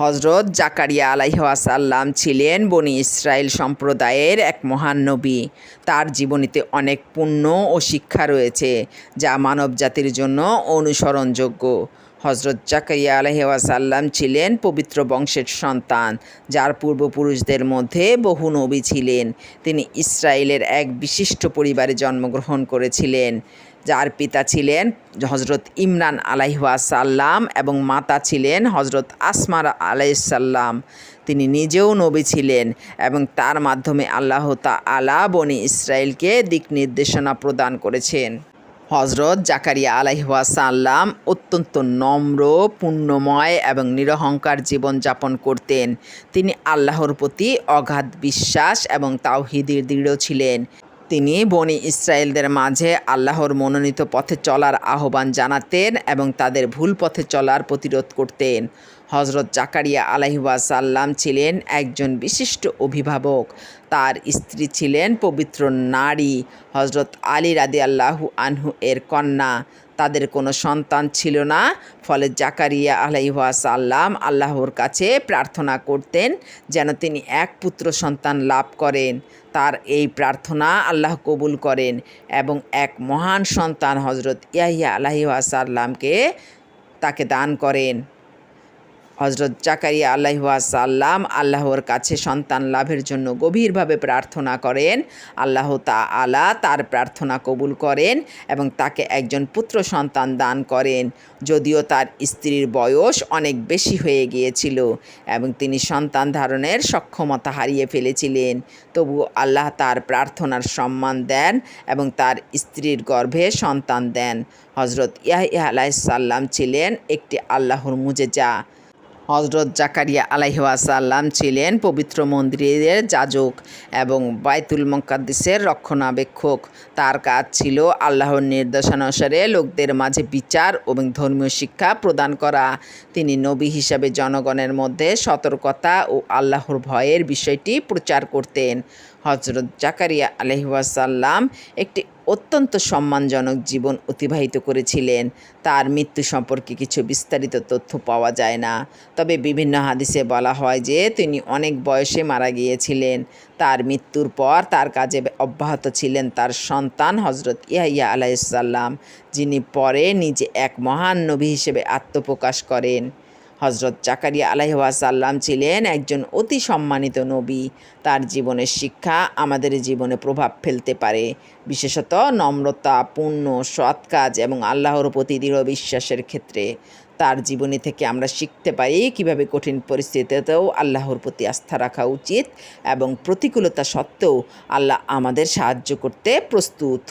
হজরত জাকারিয়া আলাইহাসাল্লাম ছিলেন বনি ইসরায়েল সম্প্রদায়ের এক মহান নবী। তার জীবনীতে অনেক পুণ্য ও শিক্ষা রয়েছে, যা মানবজাতির জন্য অনুসরণযোগ্য। হজরত জাকারিয়া আলহাসাল্লাম ছিলেন পবিত্র বংশের সন্তান, যার পূর্বপুরুষদের মধ্যে বহু নবী ছিলেন। তিনি ইসরায়েলের এক বিশিষ্ট পরিবারে জন্মগ্রহণ করেছিলেন, যার পিতা ছিলেন হজরত ইমরান আলাইহাসাল্লাম এবং মাতা ছিলেন হজরত আসমার আলাইসাল্লাম তিনি নিজেও নবী ছিলেন এবং তার মাধ্যমে আল্লাহ আলা বনি ইসরায়েলকে দিক নির্দেশনা প্রদান করেছেন। হজরত জাকারিয়া আলাইহাসাল্লাম অত্যন্ত নম্র, পুণ্যময় এবং নিরহংকার জীবনযাপন করতেন। তিনি আল্লাহর প্রতি অগাধ বিশ্বাস এবং তাওহিদির দৃঢ় ছিলেন। তিনি বনি ইসরায়েলদের মাঝে আল্লাহর মনোনীত পথে চলার আহ্বান জানাতেন এবং তাদের ভুল পথে চলার প্রতিরোধ করতেন। হজরত জাকারিয়া আলাইহাসাল্লাম ছিলেন একজন বিশিষ্ট অভিভাবক। তার স্ত্রী ছিলেন পবিত্র নারী। হজরত আলী রাদি আল্লাহু আনহু এর কন্যা। তাদের কোনো সন্তান ছিল না। ফলে জাকারিয়া আলাইহাসাল্লাম আল্লাহর কাছে প্রার্থনা করতেন যেন তিনি এক পুত্র সন্তান লাভ করেন। তার এই প্রার্থনা আল্লাহ কবুল করেন এবং এক মহান সন্তান হজরত ইয়াহিয়া আলাইহাসাল্লামকে তাকে দান করেন। হজরত জাকারিয়া আল্লাহ আল্লাহাসাল্লাম আল্লাহর কাছে সন্তান লাভের জন্য গভীরভাবে প্রার্থনা করেন। আল্লাহ তা আলা তার প্রার্থনা কবুল করেন এবং তাকে একজন পুত্র সন্তান দান করেন। যদিও তার স্ত্রীর বয়স অনেক বেশি হয়ে গিয়েছিল এবং তিনি সন্তান ধারণের সক্ষমতা হারিয়ে ফেলেছিলেন। তবু আল্লাহ তার প্রার্থনার সম্মান দেন এবং তার স্ত্রীর গর্ভে সন্তান দেন। হজরত ইয়াহিয়া আলাইসাল্লাম ছিলেন একটি আল্লাহর মুজেজা। হজরত জাকারিয়া আলাইহাসাল্লাম ছিলেন পবিত্র মন্দিরের যাজক এবং বাইতুল মকাদ্দিসের রক্ষণাবেক্ষক। তার কাজ ছিল আল্লাহর নির্দেশানুসারে লোকদের মাঝে বিচার এবং ধর্মীয় শিক্ষা প্রদান করা। তিনি নবী হিসাবে জনগণের মধ্যে সতর্কতা ও আল্লাহর ভয়ের বিষয়টি প্রচার করতেন। হজরত জাকারিয়া আলহিহাসাল্লাম একটি অত্যন্ত সম্মানজনক জীবন অতিবাহিত করেছিলেন। তার মৃত্যু সম্পর্কে কিছু বিস্তারিত তথ্য পাওয়া যায় না। তবে বিভিন্ন হাদিসে বলা হয় যে, তিনি অনেক বয়সে মারা গিয়েছিলেন। তার মৃত্যুর পর তার কাজে অব্যাহত ছিলেন তার সন্তান হজরত ইয়াহিয়া আলাইসাল্লাম যিনি পরে নিজে এক মহান নবী হিসেবে আত্মপ্রকাশ করেন। হজরত জাকারিয়া আলাইহাসাল্লাম ছিলেন একজন অতি সম্মানিত নবী। তার জীবনের শিক্ষা আমাদের জীবনে প্রভাব ফেলতে পারে। বিশেষত নম্রতা পূর্ণ সৎ কাজ এবং আল্লাহর প্রতি দৃঢ় বিশ্বাসের ক্ষেত্রে। তার জীবনী থেকে আমরা শিখতে পারি কীভাবে কঠিন পরিস্থিতিতেও আল্লাহর প্রতি আস্থা রাখা উচিত এবং প্রতিকূলতা সত্ত্বেও আল্লাহ আমাদের সাহায্য করতে প্রস্তুত।